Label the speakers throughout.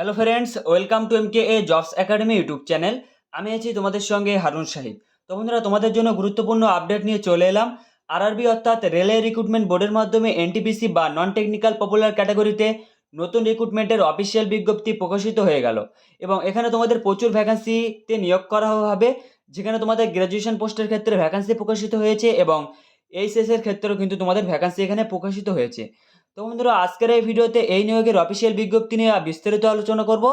Speaker 1: Hello friends welcome to M K A jobs academy YouTube channel আমি আছি তোমাদের সঙ্গে হারুন শাহিদ। তো বন্ধুরা, তোমাদের জন্য গুরুত্বপূর্ণ আপডেট নিয়ে চলে এলাম। আরআরবি অর্থাৎ রেলওয়ে রিক্রুটমেন্ট বোর্ডের মাধ্যমে এনটিপিসি বা নন টেকনিক্যাল পপুলার ক্যাটাগরিতে নতুন রিক্রুটমেন্টের অফিসিয়াল বিজ্ঞপ্তি প্রকাশিত হয়ে গেল। এবং এখানে তোমাদের প্রচুর ভ্যাকান্সিতে নিয়োগ করা হবে, যেখানে তোমাদের গ্র্যাজুয়েশন পোস্টের ক্ষেত্রে ভ্যাকান্সি প্রকাশিত হয়েছে এবং এইচএসের ক্ষেত্রেও কিন্তু তোমাদের ভ্যাকান্সি এখানে প্রকাশিত হয়েছে। তো বন্ধুরা, আজকের এই ভিডিওতে এই নিয়োগের অফিসিয়াল বিজ্ঞপ্তি নিয়ে বিস্তারিত আলোচনা করব।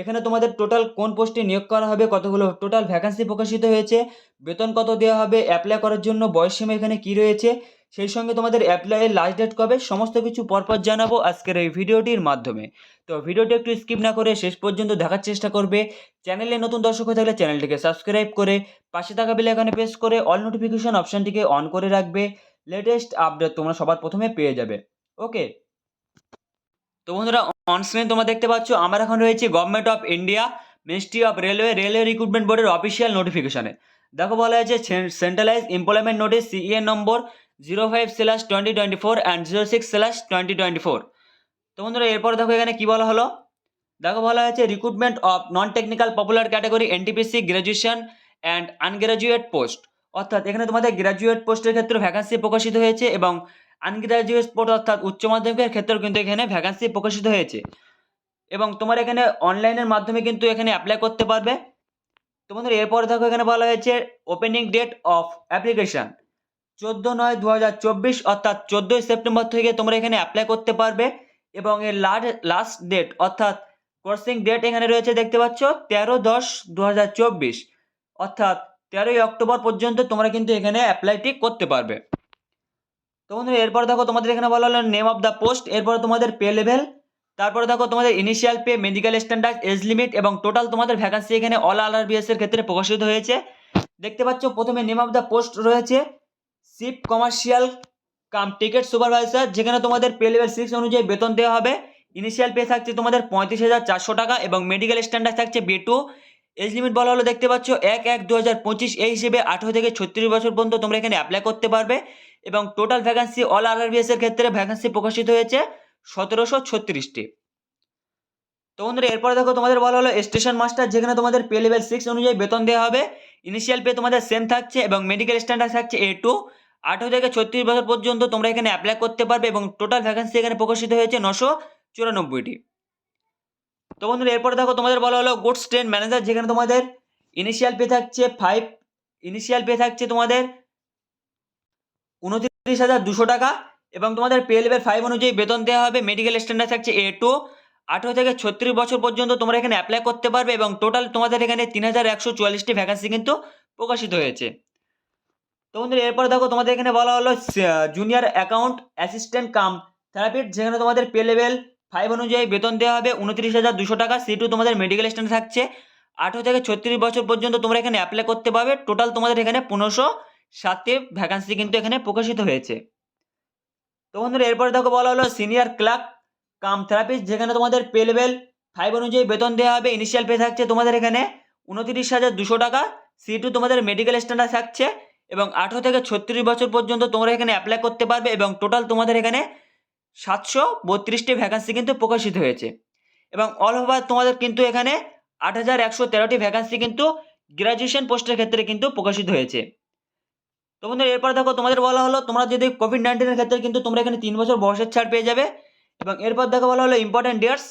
Speaker 1: এখানে তোমাদের টোটাল কোন পোস্টে নিয়োগ করা হবে, কতগুলো টোটাল ভ্যাকান্সি প্রকাশিত হয়েছে, বেতন কত দেওয়া হবে অ্যাপ্লাই করার জন্য বয়সসীমা এখানে কি রয়েছে, সেই সঙ্গে তোমাদের অ্যাপ্লাইয়ের লাস্ট ডেট কবে, সমস্ত কিছু পরপর জানাব আজকের এই ভিডিওটির মাধ্যমে। তো ভিডিওটি একটু স্কিপ না করে শেষ পর্যন্ত দেখার চেষ্টা করবে। চ্যানেলে নতুন দর্শক হয়ে থাকলে চ্যানেলটিকে সাবস্ক্রাইব করে, পাশে থাকা বেল এখানে প্রেস করে অল নোটিফিকেশন অপশানটিকে অন করে রাখবে। লেটেস্ট আপডেট তোমরা সবার প্রথমে পেয়ে যাবে। ওকে তো বন্ধুরা অন স্ক্রিন তোমরা দেখতে পাচ্ছ, আমার এখন রয়েছে government of India ministry of railway railway recruitment বোর্ডের অফিসিয়াল নোটিফিকেশনে দেখো বলা হয়েছে centralise employment notice CEN number zero five slash twenty twenty four and zero six slash twenty twenty four তো বন্ধুরা, এরপর দেখো এখানে কী বলা হলো? দেখো বলা হয়েছে recruitment of non technical popular category NTPC graduation and undergraduate post অর্থাৎ এখানে তোমাদের গ্র্যাজুয়েট পোস্টের ক্ষেত্রে ভ্যাকান্সি প্রকাশিত হয়েছে এবং আনগ্রাজুয়েট পোস্ট অর্থাৎ উচ্চ মাধ্যমিকের ক্ষেত্রেও কিন্তু এখানে ভ্যাকান্সি প্রকাশিত হয়েছে। এবং তোমার এখানে অনলাইনের মাধ্যমে কিন্তু এখানে অ্যাপ্লাই করতে পারবে। তোমাদের এরপরে এরপর দেখো এখানে বলা হয়েছে ওপেনিং ডেট অফ অ্যাপ্লিকেশান চোদ্দ নয় দু হাজার চব্বিশ অর্থাৎ চোদ্দোই সেপ্টেম্বর থেকে তোমরা এখানে অ্যাপ্লাই করতে পারবে। এবং এর লাস্ট ডেট অর্থাৎ কোর্সিং ডেট এখানে রয়েছে দেখতে পাচ্ছ, তেরো দশ দু হাজার চব্বিশ। অর্থাৎ তেরোই অক্টোবর পর্যন্ত তোমরা কিন্তু এখানে অ্যাপ্লাইটি করতে পারবে। তো বন্ধুরা, এরপর দেখো তোমাদের এখানে বলা হলো নেম অফ দ্য পোস্ট এরপর তোমাদের পে লেভেল তারপরে দেখো তোমাদের initial pay medical standard age limit এবং টোটাল তোমাদের ভ্যাকান্সি এখানে অল আর এর ক্ষেত্রে প্রকাশিত হয়েছে। দেখতে পাচ্ছ, প্রথমে নেম অফ দ্য পোস্ট রয়েছে chief commercial cum ticket supervisor যেখানে তোমাদের পে লেভেল সিক্স অনুযায়ী বেতন দেওয়া হবে। ইনিশিয়াল পে থাকছে তোমাদের পঁয়ত্রিশ হাজার চারশো টাকা এবং মেডিকেল স্ট্যান্ডার্ড থাকছে বি টু এজ লিমিট বলা হলো, দেখতে পাচ্ছ, এক এক দু হাজার পঁচিশ, এই হিসেবে আঠেরো থেকে ছত্রিশ বছর পর্যন্ত তোমরা এখানে অ্যাপ্লাই করতে পারবে। এবং টোটাল ভ্যাকান্সি অল আর এর ক্ষেত্রে ভ্যাকান্সি প্রকাশিত হয়েছে সতেরোশো ছত্রিশটি। তো বন্ধুরা, এরপরে দেখো, তোমাদের বলা হলো স্টেশন মাস্টার যেখানে তোমাদের পে লেভেল সিক্স অনুযায়ী বেতন দেওয়া হবে। ইনিশিয়াল পে তোমাদের সেম থাকছে এবং মেডিকেল স্ট্যান্ডার্ড থাকছে এ টু আঠেরো থেকে ছত্রিশ বছর পর্যন্ত তোমরা এখানে অ্যাপ্লাই করতে পারবে এবং টোটাল ভ্যাকান্সি এখানে প্রকাশিত হয়েছে নশো চুরানব্বইটি। তো বন্ধুরা, এরপরে দেখো তোমাদের বলা হলো গুডস ট্রেন ম্যানেজার যেখানে তোমাদের ইনিশিয়াল পে থাকছে ফাইভ ইনিশিয়াল পে থাকছে তোমাদের উনত্রিশ হাজার দুশো টাকা এবং তোমাদের পে লেভেল ফাইভ অনুযায়ী বেতন দেওয়া হবে মেডিকেল স্ট্যান্ডার্ড থাকছে এ টু আঠেরো থেকে ছত্রিশ বছর পর্যন্ত তোমরা এখানে অ্যাপ্লাই করতে পারবে এবং টোটাল তোমাদের এখানে তিন হাজার একশো চুয়াল্লিশটি ভ্যাকান্সি কিন্তু প্রকাশিত হয়েছে। তো বন্ধুরা, এরপর দেখো তোমাদের এখানে বলা হলো junior account assistant cum typist যেখানে তোমাদের পে লেভেল ফাইভ অনুযায়ী বেতন দেওয়া হবে উনত্রিশ হাজার দুশো টাকা। সি টু তোমাদের মেডিকেল স্ট্যান্ডার্ড থাকছে। আঠেরো থেকে ছত্রিশ বছর পর্যন্ত তোমরা এখানে অ্যাপ্লাই করতে পারবে। টোটাল তোমাদের এখানে পনেরোশো সাতটি ভ্যাকান্সি কিন্তু এখানে প্রকাশিত হয়েছে। তো বন্ধুরা, এরপরে দেখো বলা হলো সিনিয়র ক্লার্ক কাম থেরাপিস্ট যেখানে তোমাদের পে লেভেল ফাইভ অনুযায়ী বেতন দেওয়া হবে। ইনিশিয়াল পে থাকছে তোমাদের এখানে উনত্রিশ হাজার দুশো টাকা। সি টু তোমাদের মেডিকেল স্ট্যান্ডার্ড থাকছে। এবং আঠেরো থেকে ছত্রিশ বছর পর্যন্ত তোমরা এখানে অ্যাপ্লাই করতে পারবে। এবং টোটাল তোমাদের এখানে সাতশো বত্রিশটি ভ্যাকান্সি কিন্তু প্রকাশিত হয়েছে। এবং অল ওভার তোমাদের কিন্তু এখানে আট হাজার একশো তেরোটি ভ্যাকান্সি কিন্তু গ্র্যাজুয়েশন পোস্টের ক্ষেত্রে কিন্তু প্রকাশিত হয়েছে। তো বন্ধুরা, এরপর দেখো তোমাদের বলা হলো, তোমরা যদি কোভিড নাইন্টিনের ক্ষেত্রে কিন্তু তোমরা এখানে তিন বছর বয়সের ছাড় পেয়ে যাবে। এবং এরপর দেখো বলা হলো important dates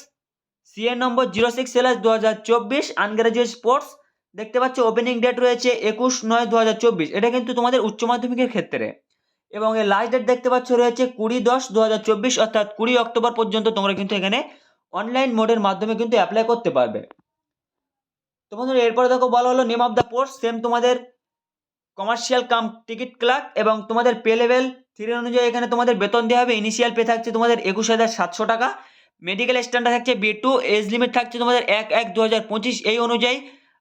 Speaker 1: CEN number zero six slash দু হাজার চব্বিশ আনগ্রাজুয়েট স্পোর্টস দেখতে পাচ্ছ ওপেনিং ডেট রয়েছে একুশ নয় দু হাজার চব্বিশ। এটা কিন্তু তোমাদের উচ্চ মাধ্যমিকের ক্ষেত্রে। এবং এর লাস্ট ডেট দেখতে পাচ্ছ রয়েছে কুড়ি দশ দু অর্থাৎ কুড়ি অক্টোবর পর্যন্ত তোমরা কিন্তু এখানে অনলাইন মোডের মাধ্যমে কিন্তু অ্যাপ্লাই করতে পারবে। তো বন্ধুরা, এরপরে দেখো বলা হলো name of the post same তোমাদের কমার্শিয়াল কাম টিকিট ক্লার্ক এবং তোমাদের পে লেভেল থ্রি অনুযায়ী এখানে তোমাদের বেতন দেওয়া হবে। ইনিশিয়াল পে থাকছে তোমাদের একুশ হাজার সাতশো টাকা মেডিকেল স্ট্যান্ডার্ড থাকছে বি টু এজ লিমিট থাকছে তোমাদের এক এক দু হাজার পঁচিশ, এই অনুযায়ী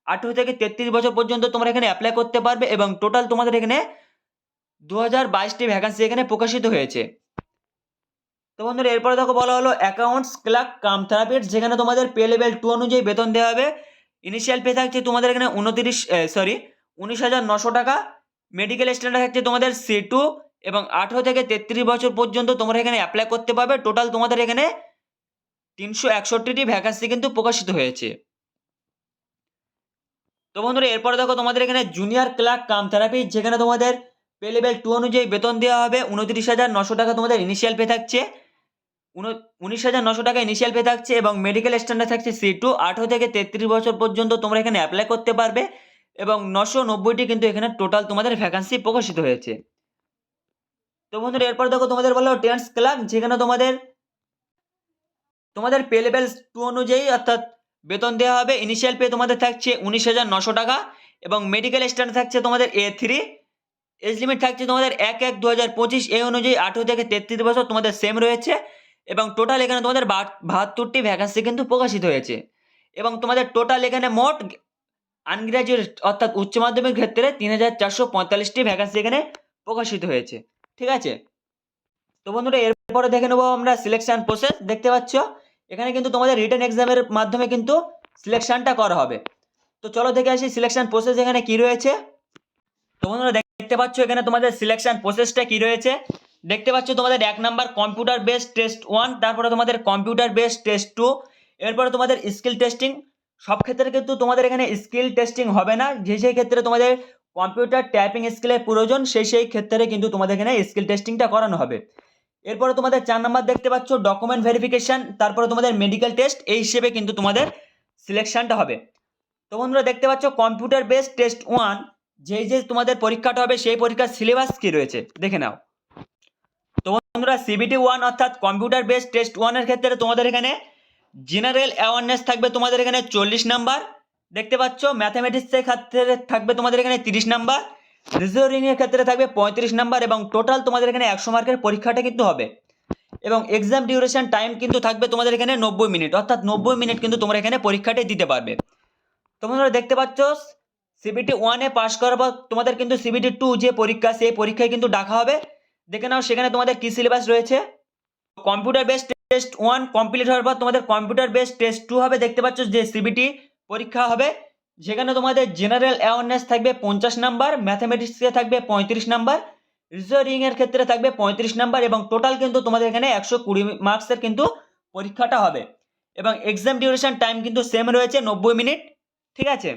Speaker 1: আঠেরো থেকে তেত্রিশ বছর পর্যন্ত তোমরা এখানে অ্যাপ্লাই করতে পারবে এবং টোটাল তোমাদের এখানে দু হাজার বাইশটি ভ্যাকান্সি এখানে প্রকাশিত হয়েছে। তো বন্ধুরা, এরপরে দেখো বলা হলো অ্যাকাউন্টস ক্লার্ক কাম থেরাপিস্ট যেখানে তোমাদের পে লেভেল টু অনুযায়ী বেতন দেওয়া হবে। ইনিশিয়াল পে থাকছে তোমাদের এখানে উনতিরিশ সরি উনিশ হাজার নশো টাকা। মেডিকেল স্ট্যান্ডার্ড থাকছে তোমাদের সি টু এবং আঠেরো থেকে তেত্রিশ বছর পর্যন্ত তোমরা এখানে অ্যাপ্লাই করতে পারবে। টোটাল তোমাদের এখানে তিনশো একষট্টিটি ভ্যাকান্সি কিন্তু প্রকাশিত হয়েছে। তো বন্ধুরা, এরপরে দেখো তোমাদের এখানে জুনিয়র ক্লার্ক কাম থেরাপি যেখানে তোমাদের পে লেভেল টু অনুযায়ী বেতন দেওয়া হবে উনত্রিশ হাজার নশো টাকা তোমাদের ইনিশিয়াল পে থাকছে। উনিশ হাজার নশো টাকা ইনিশিয়াল পে থাকছে এবং মেডিকেল স্ট্যান্ডার্ড থাকছে সি টু আঠেরো থেকে তেত্রিশ বছর পর্যন্ত তোমরা এখানে অ্যাপ্লাই করতে পারবে এবং নশো নব্বইটি কিন্তু এখানে টোটাল তোমাদের ভ্যাকান্সি প্রকাশিত হয়েছে। তো বন্ধুরা, এরপর দেখো তোমাদের বলো টেন্স ক্লাব যেখানে তোমাদের তোমাদের পে লেভেল টু অনুযায়ী অর্থাৎ বেতন দেওয়া হবে। ইনিশিয়াল পে তোমাদের থাকছে উনিশ হাজার নশো টাকা এবং মেডিকেল স্ট্যান্ডার্ড থাকছে তোমাদের এ থ্রি এজ লিমিট থাকছে তোমাদের এক এক দু হাজার পঁচিশ, এই অনুযায়ী আঠেরো থেকে তেত্রিশ বছর তোমাদের সেম রয়েছে এবং টোটাল এখানে তোমাদের বাহাত্তরটি ভ্যাকান্সি কিন্তু প্রকাশিত হয়েছে। এবং তোমাদের টোটাল এখানে মোট আনগ্রাজুয়েট অর্থাৎ উচ্চ মাধ্যমিক ক্ষেত্রে তিন হাজার চারশো পঁয়তাল্লিশটি ভ্যাকান্সি এখানে প্রকাশিত হয়েছে। ঠিক আছে? তো বন্ধুরা, এরপরে দেখে নেব আমরা সিলেকশন প্রসেস দেখতে পাচ্ছ? এখানে কিন্তু তোমাদের রিটার্ন এক্সামের মাধ্যমে কিন্তু সিলেকশনটা করা হবে। তো চলো দেখে আসি সিলেকশন প্রসেস এখানে কি রয়েছে। তো বন্ধুরা দেখতে পাচ্ছ এখানে তোমাদের সিলেকশন প্রসেসটা কি রয়েছে? দেখতে পাচ্ছ তোমাদের এক number computer based test one তারপরে তোমাদের কম্পিউটার বেসড টেস্ট টু এরপরে তোমাদের স্কিল টেস্টিং সব ক্ষেত্রে কিন্তু তোমাদের এখানে স্কিল টেস্টিং হবে না। যে সেই ক্ষেত্রে তোমাদের কম্পিউটার টাইপিং স্কিলের প্রয়োজন, সেই সেই ক্ষেত্রে কিন্তু তোমাদের এখানে স্কিল টেস্টিংটা করানো হবে। এরপরে তোমাদের চার নাম্বার দেখতে পাচ্ছ ডকুমেন্ট ভেরিফিকেশন তারপরে তোমাদের মেডিকেল টেস্ট এই হিসেবে কিন্তু তোমাদের সিলেকশনটা হবে। তো বন্ধুরা দেখতে পাচ্ছ কম্পিউটার বেসড টেস্ট ওয়ান যেই যে তোমাদের পরীক্ষাটা হবে, সেই পরীক্ষার সিলেবাস কি রয়েছে? দেখে নাও। তো বন্ধুরা সিবিটি ওয়ান অর্থাৎ কম্পিউটার বেসড টেস্ট ওয়ানের ক্ষেত্রে তোমাদের এখানে জেনারেল অ্যাওয়ারনেস থাকবে তোমাদের এখানে চল্লিশ নাম্বার। দেখতে পাচ্ছ ম্যাথামেটিক্সের ক্ষেত্রে থাকবে তোমাদের এখানে তিরিশ নাম্বার। রিজনিংয়ের ক্ষেত্রে থাকবে পঁয়ত্রিশ নাম্বার এবং টোটাল তোমাদের এখানে একশো মার্কের পরীক্ষাটা কিন্তু হবে। এবং এক্সাম ডিউরেশন টাইম কিন্তু থাকবে তোমাদের এখানে নব্বই মিনিট অর্থাৎ নব্বই মিনিট কিন্তু তোমরা এখানে পরীক্ষাটি দিতে পারবে। তোমরা দেখতে পাচ্ছ সিবিটি ওয়ানে পাশ করার পর তোমাদের কিন্তু সিবিটি টু যে পরীক্ষা, সেই পরীক্ষায় কিন্তু ডাকা হবে। দেখে নাও, সেখানে তোমাদের কী সিলেবাস রয়েছে? Computer based test one complete হওয়ার পর তোমাদের কম্পিউটার বেসড টেস্ট টু হবে। দেখতে পাচ্ছ যে সিবিটি পরীক্ষা হবে। যেখানে তোমাদের জেনারেল অ্যাওয়ারনেস থাকবে পঞ্চাশ নাম্বার ম্যাথামেটিক্সে থাকবে পঁয়ত্রিশ নাম্বার রিজনিং এর ক্ষেত্রে থাকবে পঁয়ত্রিশ নাম্বার এবং টোটাল কিন্তু তোমাদের এখানে একশো কুড়ি মার্কসের কিন্তু পরীক্ষাটা হবে। এবং এক্সাম ডিউরেশন টাইম কিন্তু সেম রয়েছে, নব্বই মিনিট ঠিক আছে?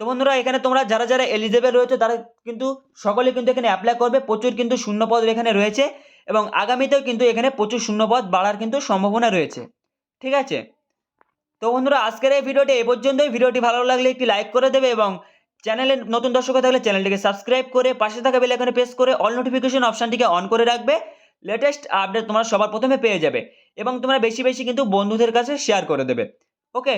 Speaker 1: তো বন্ধুরা, এখানে তোমরা যারা যারা এলিজেবল রয়েছে, তারা কিন্তু সকলে কিন্তু এখানে অ্যাপ্লাই করবে। প্রচুর কিন্তু শূন্যপদ এখানে রয়েছে এবং আগামীতেও কিন্তু এখানে প্রচুর শূন্যপদ বাড়ার কিন্তু সম্ভাবনা রয়েছে। ঠিক আছে? তো বন্ধুরা, আজকের এই ভিডিওটি এ পর্যন্তই। ভিডিওটি ভালো লাগলে একটি লাইক করে দেবে এবং চ্যানেলে নতুন দর্শক থাকলে চ্যানেলটিকে সাবস্ক্রাইব করে পাশে থাকা বেল আইকনে প্রেস করে অল নোটিফিকেশন অপশানটিকে অন করে রাখবে। লেটেস্ট আপডেট তোমরা সবার প্রথমে পেয়ে যাবে এবং তোমরা বেশি বেশি কিন্তু বন্ধুদের কাছে শেয়ার করে দেবে। ওকে